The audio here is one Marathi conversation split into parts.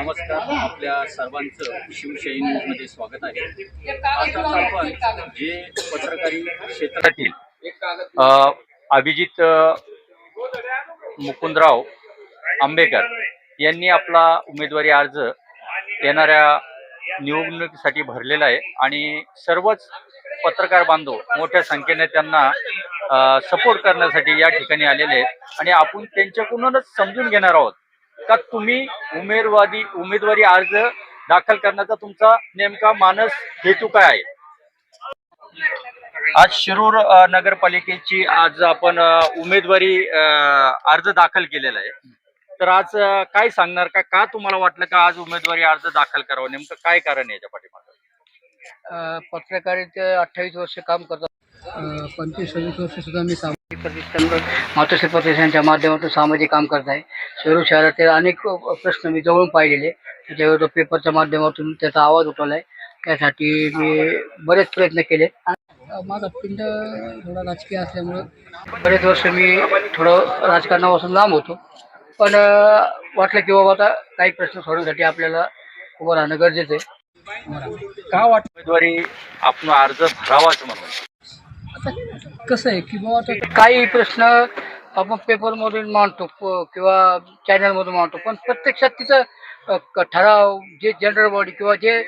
नमस्कार. आपल्या सर्वांचं शिवशाही न्यूजमध्ये स्वागत आहे. आता आपण जे पत्रकारी क्षेत्रातील अभिजित मुकुंदराव आंबेकर यांनी आपला उमेदवारी अर्ज येणाऱ्या निवडणुकीसाठी भरलेला आहे आणि सर्वच पत्रकार बांधव मोठ्या संख्येने त्यांना सपोर्ट करण्यासाठी या ठिकाणी आलेले आहेत. आणि आपण त्यांच्याकडूनच समजून घेणार आहोत का तुम्ही उमेदवारी उमेदवारी अर्ज दाखल करण्याचा तुमचा नेमका मानस हेतू काय आहे? आज शिरूर नगरपालिकेची आज आपण उमेदवारी अर्ज दाखल केलेला आहे. तर आज काय सांगणार? का का तुम्हाला वाटलं का आज उमेदवारी अर्ज दाखल करावा? नेमकं काय कारण आहे याच्या पाठीमागे? पत्रकारिते अठ्ठावीस वर्ष काम करतात पंचवीस सव्वीस वर्ष सुद्धा मी प्रतिष्ठान मातोश्री प्रतिष्ठानच्या माध्यमातून सामाजिक काम करत आहे. शिरूर शहरातील अनेक प्रश्न मी जवळून पाहिलेले त्याच्यावर पेपरच्या माध्यमातून त्याचा आवाज उठवला आहे. त्यासाठी मी बरेच प्रयत्न केले. माझा पिंड थोडा राजकीय असल्यामुळं बरेच वर्ष मी थोडं राजकारणापासून लांब होतो. पण वाटलं की बाबा आता काही प्रश्न सोडवण्यासाठी आपल्याला उभं राहणं गरजेचं आहे. का वाट उमेदवारी आपण अर्ज भरावाच म्हणून. कसं आहे की बाबा काही प्रश्न आपण पेपरमधून मांडतो प- किंवा चॅनलमधून मांडतो पण प्रत्यक्षात क- ठराव जे जनरल बॉडी किंवा जे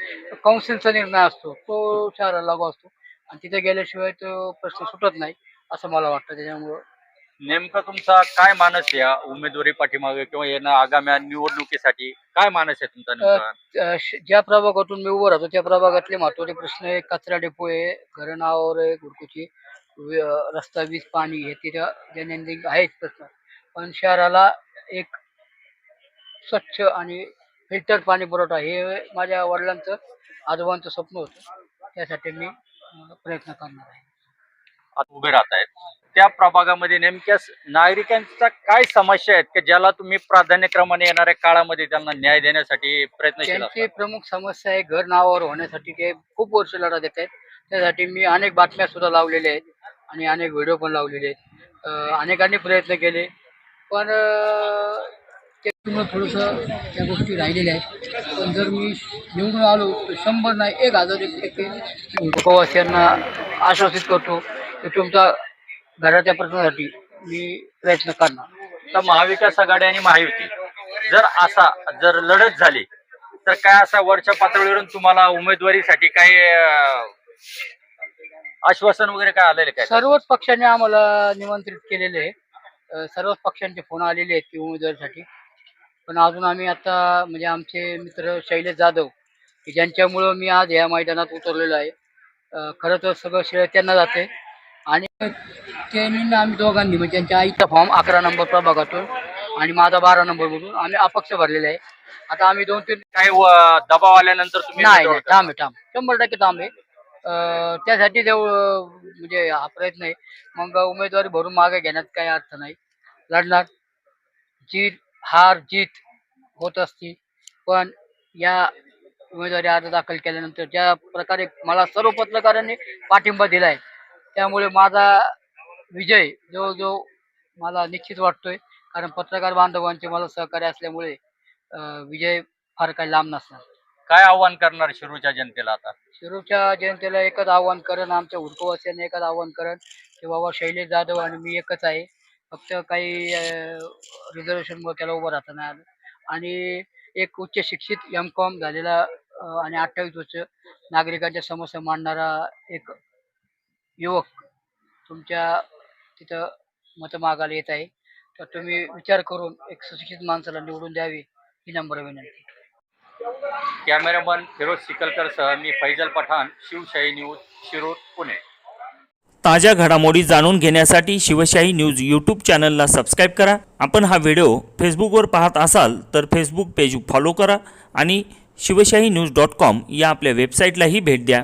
काउन्सिलचा निर्णय असतो तो शहराला लागू असतो. आणि तिथे गेल्याशिवाय तो प्रश्न सुटत नाही असं मला वाटतं. त्याच्यामुळं नेमका तुमचा काय मानस आहे या उमेदवारी पाठीमागे किंवा येणं आगामी निवडणुकीसाठी काय मानस आहे तुमचा नेमका? अ, श- ज्या प्रभागातून मी उभं राहतो त्या प्रभागातले महत्त्वाचे प्रश्न आहे कचरा डेपो आहे घरं नावावर आहे अ, रस्ता वीज पाणी हे तिथं दैनंदिन आहेच प्रश्न पण शहराला एक स्वच्छ आणि फिल्टर पाणी पुरवठा हे माझ्या वडिलांचं आजोबांचं स्वप्न होतं. त्यासाठी मी प्रयत्न करणार आहे. आता उभे राहत आहेत त्या प्रभागामध्ये नेमक्या नागरिकांच्या काय समस्या आहेत? की ज्याला तुम्ही प्राधान्यक्रमाने येणाऱ्या काळामध्ये त्यांना न्याय देण्यासाठी प्रयत्नशील त्यांची? प्रमुख समस्या आहे घर नावावर होण्यासाठी ते खूप वर्ष लढा देत आहेत त्यासाठी मी अनेक बातम्या सुद्धा लावलेल्या आहेत. आणि अनेक व्हिडिओ पण लावलेले आहेत. अनेकांनी प्रयत्न केले. पण अं, ते थोडंसं त्या गोष्टी राहिलेल्या आहेत. पण जर मी निवडून आलो तर शंभर नाही एक हजार एक टक्के उपवासियांना आश्वासित करतो की तुमचा घराच्या प्रश्नासाठी मी प्रयत्न करणार. तर महाविकास आघाडी आणि महायुती जर असा जर लढत झाली तर काय असा वरच्या पातळीवरून तुम्हाला उमेदवारीसाठी काही आश्वासन वगैरे काय आलेले काय? सर्वच पक्षांनी आम्हाला निमंत्रित केलेले आहे. अ, सर्वच पक्षांचे फोन आलेले आहेत की उमेदवारीसाठी. पण अजून आम्ही आता म्हणजे आमचे मित्र शैलेश जाधव की ज्यांच्यामुळं मी आज या मैदानात उतरलेलो आहे. अ, खरं तर सगळं श्रेय त्यांना जाते. आणि त्यांनी आम्ही दोघांनी म्हणजे त्यांच्या आईचा फॉर्म अकरा नंबर प्रभागातून आणि माझा बारा नंबरमधून आम्ही अपक्ष भरलेले आहे. आता आम्ही दोन तीन काही व- दबाव आल्यानंतर तुम्ही नाही नाही थांब आहे थांब. शंभर टक्के थांब त्यासाठी देऊ म्हणजे हा प्रयत्न आहे. मग उमेदवारी भरून मागे घेण्यात काही अर्थ नाही. लढणार. जीत हार जीत होत असती. पण या उमेदवारी अर्ज दाखल केल्यानंतर ज्या प्रकारे मला सर्व पत्रकारांनी पाठिंबा दिलाय त्यामुळे माझा विजय जो जो मला निश्चित वाटतोय. कारण पत्रकार बांधवांचे मला सहकार्य असल्यामुळे विजय फार काही लांब नसणार. काय आव्हान करणार शिरूरच्या जनतेला आता? शिरूरच्या जनतेला एकच आव्हान करण आमच्या हुडकोवासियांना एकच आव्हान करण की बाबा शैलेश जाधव आणि मी एकच आहे. फक्त काही रिझर्वेशनमुळे त्याला उभं राहता नाही आलं. आणि एक उच्च शिक्षित एम कॉम झालेला आणि अठ्ठावीस वर्ष नागरिकांच्या समस्या मांडणारा एक युवक तुमच्या तिथं मतं मागायला येत आहे. तर तुम्ही विचार करून एक सुशिक्षित माणसाला निवडून द्यावी ही नंबर विनंती. कॅमेरामन फिरोज सिकलकरसह मी फैजल पठाण शिवशाही न्यूज शिरूर पुणे. ताज्या घडामोडी जाणून घेण्यासाठी शिवशाही न्यूज यूट्यूब चॅनलला सबस्क्राईब करा. आपण हा व्हिडिओ फेसबुकवर पाहत असाल तर फेसबुक पेज फॉलो करा आणि शिवशाही न्यूज डॉट कॉम या आपल्या वेबसाईटलाही भेट द्या.